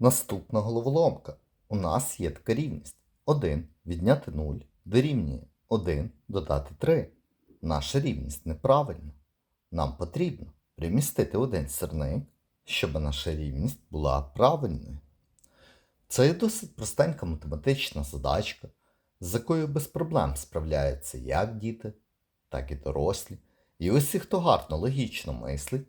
Наступна головоломка. У нас є така рівність. 1 відняти 0 дорівнює 1 додати 3. Наша рівність неправильна. Нам потрібно примістити один сірник, щоб наша рівність була правильною. Це є досить простенька математична задачка, з якою без проблем справляються як діти, так і дорослі. І усі, хто гарно логічно мислить,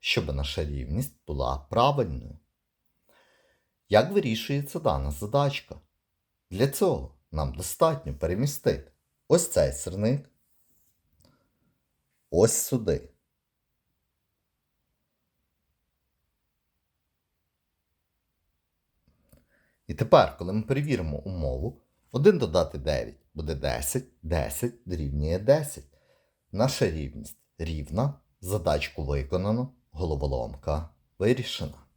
щоб наша рівність була правильною. Як вирішується дана задачка? Для цього нам достатньо перемістити ось цей сирник, ось сюди. І тепер, коли ми перевіримо умову, 1 додати 9 буде 10, 10 дорівнює 10. Наша рівність рівна, задачку виконано, головоломка вирішена.